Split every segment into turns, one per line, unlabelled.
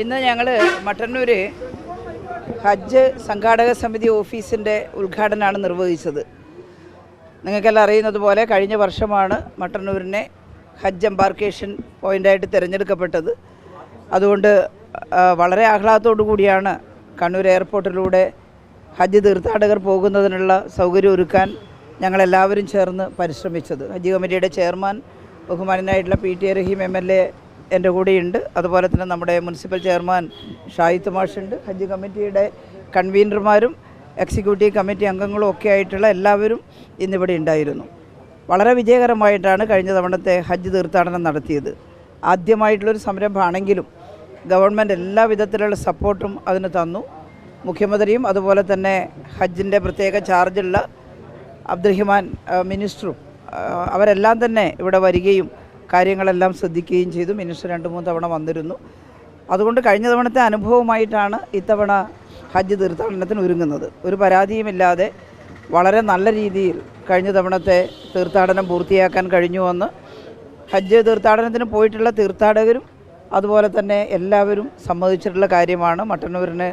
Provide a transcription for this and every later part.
ഇന്ന് ഞങ്ങൾ മട്ടന്നൂർ ഹജ്ജ് സംഘാടക സമിതി ഓഫീസിന്റെ ഉദ്ഘാടനമാണ് നിർവഹിച്ചത്. നിങ്ങൾക്കെല്ലാം അറിയുന്നത് പോലെ കഴിഞ്ഞ വർഷമാണ് മട്ടന്നൂരിനെ ഹജ്ജ് എംബാർക്കേഷൻ പോയിന്റായിട്ട് തിരഞ്ഞെടുക്കപ്പെട്ടത്. അതുകൊണ്ട് വളരെ ആഹ്ലാദത്തോടു കൂടിയാണ് കണ്ണൂർ എയർപോർട്ടിലൂടെ ഹജ്ജ് തീർത്ഥാടകർ പോകുന്നതിനുള്ള സൗകര്യം ഒരുക്കാൻ ഞങ്ങളെല്ലാവരും ചേർന്ന് പരിശ്രമിച്ചത്. ഹജ്ജ് കമ്മിറ്റിയുടെ chairman ബഹുമാനനായിട്ടുള്ള P T Rahim M L A എന്റെ കൂടെയുണ്ട്. അതുപോലെ തന്നെ നമ്മുടെ മുനിസിപ്പൽ ചെയർമാൻ ഷാഹിദ് മാഷുണ്ട്. ഹജ്ജ് കമ്മിറ്റിയുടെ കൺവീനർമാരും എക്സിക്യൂട്ടീവ് കമ്മിറ്റി അംഗങ്ങളും ഒക്കെ ആയിട്ടുള്ള എല്ലാവരും ഇന്നിവിടെ ഉണ്ടായിരുന്നു. വളരെ വിജയകരമായിട്ടാണ് കഴിഞ്ഞ തവണത്തെ ഹജ്ജ് തീർത്ഥാടനം നടത്തിയത്. ആദ്യമായിട്ടുള്ളൊരു സംരംഭമാണെങ്കിലും ഗവൺമെന്റ് എല്ലാ വിധത്തിലുള്ള സപ്പോർട്ടും അതിന് തന്നു. മുഖ്യമന്ത്രിയും അതുപോലെ തന്നെ ഹജ്ജിന്റെ പ്രത്യേക ചാർജുള്ള അബ്ദുറഹിമാൻ മിനിസ്റ്ററും അവരെല്ലാം തന്നെ ഇവിടെ വരികയും കാര്യങ്ങളെല്ലാം ശ്രദ്ധിക്കുകയും ചെയ്തു. മിനിസ്റ്റർ രണ്ട് മൂന്ന് തവണ വന്നിരുന്നു. അതുകൊണ്ട് കഴിഞ്ഞ തവണത്തെ അനുഭവമായിട്ടാണ് ഇത്തവണ ഹജ്ജ് തീർത്ഥാടനത്തിന് ഒരുങ്ങുന്നത്. ഒരു പരാതിയുമില്ലാതെ വളരെ നല്ല രീതിയിൽ കഴിഞ്ഞ തവണത്തെ തീർത്ഥാടനം പൂർത്തിയാക്കാൻ കഴിഞ്ഞുവെന്ന് ഹജ്ജ് തീർത്ഥാടനത്തിന് പോയിട്ടുള്ള തീർത്ഥാടകരും അതുപോലെ തന്നെ എല്ലാവരും സമ്മതിച്ചിട്ടുള്ള കാര്യമാണ്. മട്ടന്നൂരിന്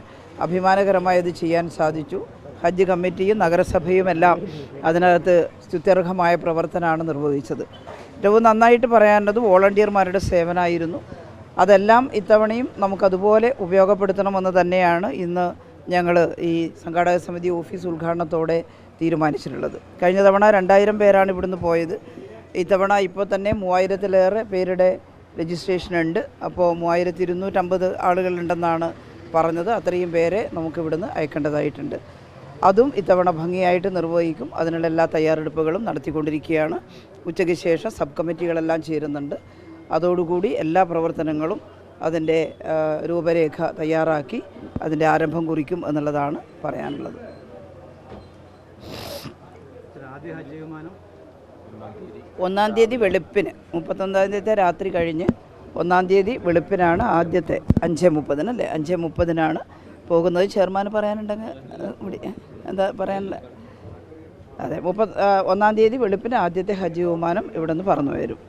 അഭിമാനകരമായത് ചെയ്യാൻ സാധിച്ചു. ഹജ്ജ് കമ്മിറ്റിയും നഗരസഭയും എല്ലാം അതിനകത്ത് സ്തുത്യർഹമായ പ്രവർത്തനമാണ് നിർവഹിച്ചത്. ഏറ്റവും നന്നായിട്ട് പറയാനുള്ളത് വോളണ്ടിയർമാരുടെ സേവനമായിരുന്നു അതെല്ലാം ഇത്തവണയും നമുക്കതുപോലെ ഉപയോഗപ്പെടുത്തണമെന്ന് തന്നെയാണ് ഇന്ന് ഞങ്ങൾ ഈ സംഘാടക സമിതി ഓഫീസ് ഉദ്ഘാടനത്തോടെ തീരുമാനിച്ചിട്ടുള്ളത്. കഴിഞ്ഞ തവണ രണ്ടായിരം പേരാണ് ഇവിടുന്ന് പോയത്. ഇത്തവണ ഇപ്പോൾ തന്നെ മൂവായിരത്തിലേറെ പേരുടെ രജിസ്ട്രേഷൻ ഉണ്ട്. അപ്പോൾ മൂവായിരത്തി ഇരുന്നൂറ്റമ്പത് ആളുകളുണ്ടെന്നാണ് പറഞ്ഞത്. അത്രയും പേരെ നമുക്ക് ഇവിടുന്ന് അയക്കേണ്ടതായിട്ടുണ്ട്. അതും ഇത്തവണ ഭംഗിയായിട്ട് നിർവഹിക്കും. അതിനുള്ള എല്ലാ തയ്യാറെടുപ്പുകളും നടത്തിക്കൊണ്ടിരിക്കുകയാണ്. ഉച്ചയ്ക്ക് ശേഷം സബ് കമ്മിറ്റികളെല്ലാം ചേരുന്നുണ്ട്. അതോടുകൂടി എല്ലാ പ്രവർത്തനങ്ങളും അതിന്റെ രൂപരേഖ തയ്യാറാക്കി അതിന്റെ ആരംഭം കുറിക്കും എന്നുള്ളതാണ് പറയാനുള്ളത്. ഒന്നാം തീയതി വെളുപ്പിന് മുപ്പത്തൊന്നാം തീയതി രാത്രി കഴിഞ്ഞ് ഒന്നാം തീയതി വെളുപ്പിനാണ് ആദ്യത്തെ അഞ്ച് മുപ്പതിന് അല്ലേ? അഞ്ച് മുപ്പതിനാണ് പോകുന്നത് ചെയർമാൻ പറയാനുണ്ടെങ്കിൽ എന്താ പറയാനുള്ള അതെ മുപ്പത് ഒന്നാം തീയതി വെളുപ്പിന് ആദ്യത്തെ ഹജ്ജ് വിമാനം ഇവിടെ നിന്ന് പറന്നു വരും.